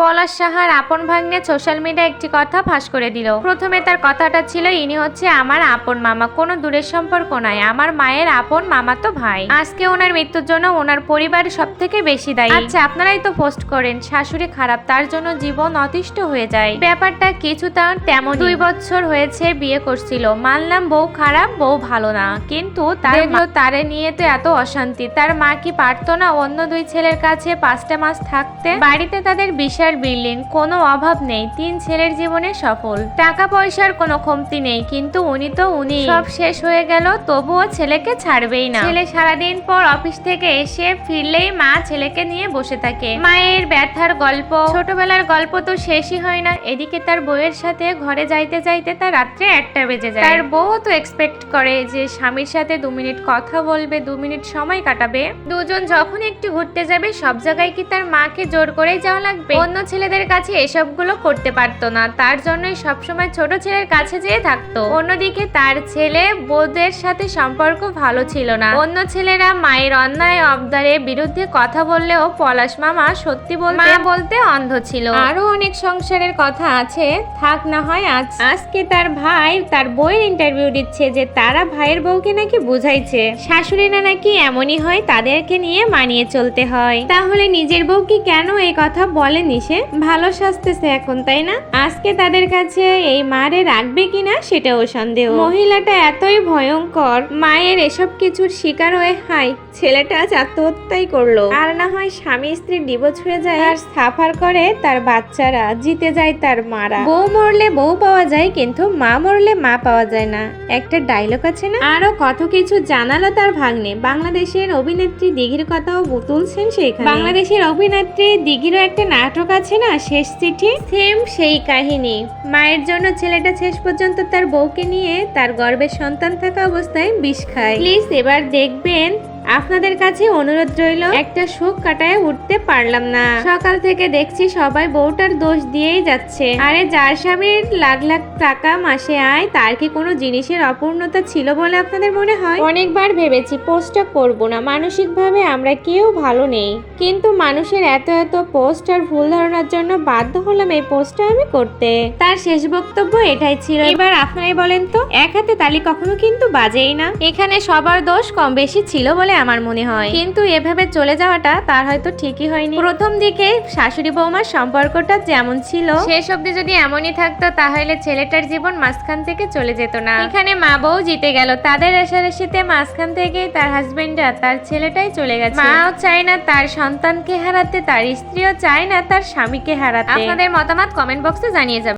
পলাশ সাহার আপন ভাগ্নে সোশ্যাল মিডিয়া একটি কথা ফাঁস করে দিল। প্রথমে তার কথাটা ছিল, ইনি হচ্ছে আমার আপন মামা, কোনো দূরের সম্পর্ক নয় আমার মায়ের আপন মামা তো ভাই। আজকে ওনার মৃত্যুর জন্য ওনার পরিবার সব থেকে বেশি দায়ী। আচ্ছা আপনারাই তো পোস্ট করেন, শাশুড়ি খারাপ, তার জন্য জীবন অতিষ্ঠ হয়ে যায়। ব্যাপারটা কিছু তার তেমন দুই বছর হয়েছে বিয়ে করছিল। মানলাম বউ খারাপ, বউ ভালো না। কিন্তু তারে নিয়ে তো এত অশান্তি। তার মা কি পারতো না অন্য দুই ছেলের কাছে পাঁচটা মাস থাকতে? বাড়িতে তাদের বিশাল বিল্ডিং কোনো অভাব নেই। তিন ছেলের জীবনে সফল। টাকা পয়সার কোনো কমতি নেই, কিন্তু উনি তো উনি। সব শেষ হয়ে গেল, তবুও ছেলেকে ছাড়বেই না। ছেলে সারাদিন পর অফিস থেকে এসে ফিরলেই মা ছেলেকে নিয়ে বসে থাকে। মায়ের ব্যথার গল্প। ছোটবেলার গল্প তো শেষই হয় না। এদিকে তার বউয়ের সাথে ঘরে যাইতে যাইতে তার রাত্রে একটা বেজে যায়। তার বউ তো এক্সপেক্ট করে যে স্বামীর সাথে দু মিনিট কথা বলবে, দু মিনিট সময় কাটাবে। দুজন যখন একটু ঘুরতে যাবে, সব জায়গায় কি তার মাকে জোর করেই যাওয়া লাগবে? অন্য ছেলেদের কাছে এসবগুলো করতে পারতো না। তার জন্যই সবসময় ছোট ছেলের কাছে যেয়ে থাকতো। অন্যদিকে তার ছেলে বউদের সাথে সম্পর্ক ভালো ছিল না। অন্য ছেলেরা মায়ের অন্যায় অবদারের বিরুদ্ধে কথা বললেও পলাশ মামা সত্যি বলতে মা বলতে অন্ধ ছিল। আরও অনেক সংসারের কথা আছে। থাক না হয় আজ। আজকে তার ভাই তার বইয়ের ইন্টারভিউ দিচ্ছে যে তারা ভাইয়ের বউকে নাকি বুঝাইছে। শাশুড়িরা নাকি এমনই হয় তাদেরকে নিয়ে মানিয়ে চলতে হয়। তাহলে নিজের বউকে কেন এই কথা বলেনি সে ভালো সাজতেছে এখন, তাই না? আজকে তাদের কাছে এই মারে রাখবে কিনা সেটাও সন্দেহ। মহিলাটা এতই ভয়ঙ্কর, মায়ের এসব কিছুর শিকার হয়ে, হাই, ছেলেটা আজ আত্মহত্যাই করল। আর না হয় স্বামী স্ত্রী ডিভোর্স হয়ে যায় আর সাফার করে তার বাচ্চারা, জিতে যায় তার মারা। বউ মরলে বউ পাওয়া যায়, কিন্তু মা মরলে মা পাওয়া যায় না। একটা ডায়লগ আছে না? আরও কত কিছু জানালো তার ভাগ্নে। বাংলাদেশের অভিনেত্রী দিঘির কথাও তুলছেন সেইখানে। বাংলাদেশের অভিনেত্রী দিঘিরও একটা নাটক আছে না, শেষ চিঠি? সেম সেই কাহিনী। মায়ের জন্য ছেলেটা শেষ পর্যন্ত তার বউকে নিয়ে তার গর্বের সন্তান থাকা অবস্থায় বিষ খায়। প্লিজ এবার দেখবেন আপনাদের কাছে অনুরোধ রইল একটা সুখ কাটায় উঠতে পারলাম না। সকাল থেকে দেখছি সবাই বউটার দোষ দিয়েই যাচ্ছে। আরে যার স্বামীর লাখ লাখ টাকা মাসে আয় তার কি কোনো জিনিসের অপূর্ণতা ছিল বলে আপনাদের মনে হয়? অনেকবার ভেবেছি পোস্টটা করব না মানসিকভাবে আমরা কেউ ভালো নেই। কিন্তু মানুষের এত এত পোস্ট আর ভুল ধারণার জন্য বাধ্য হলাম এই পোস্টটা আমি করতে। তার শেষ বক্তব্য এটাই ছিল। এবার আপনারাই বলেন তো এক হাতে তালি কখনো কিন্তু বাজেই না। এখানে সবার দোষ কম বেশি ছিল বলে আমার মনে হয়। কিন্তু এভাবে চলে যাওয়াটা তার হয়তো ঠিকই হয়নি। প্রথম দিকে শাশুড়ি বৌমার সম্পর্কটা যেমন ছিল, শেষ অবধি যদি এমনই থাকতো তাহলে ছেলেটার জীবন মাঝখান থেকে চলে যেত না। এখানে মা বউ জিতে গেল। তাদের রেশারেশিতে মাঝখান থেকে তার হাজবেন্ডরা তার ছেলেটাই চলে গেছে। মাও চায় না তার সন্তানকে হারাতে, তার স্ত্রীও চায় না তার স্বামীকে হারাতে। আপনাদের মতামত কমেন্ট বক্সে জানিয়ে যাবেন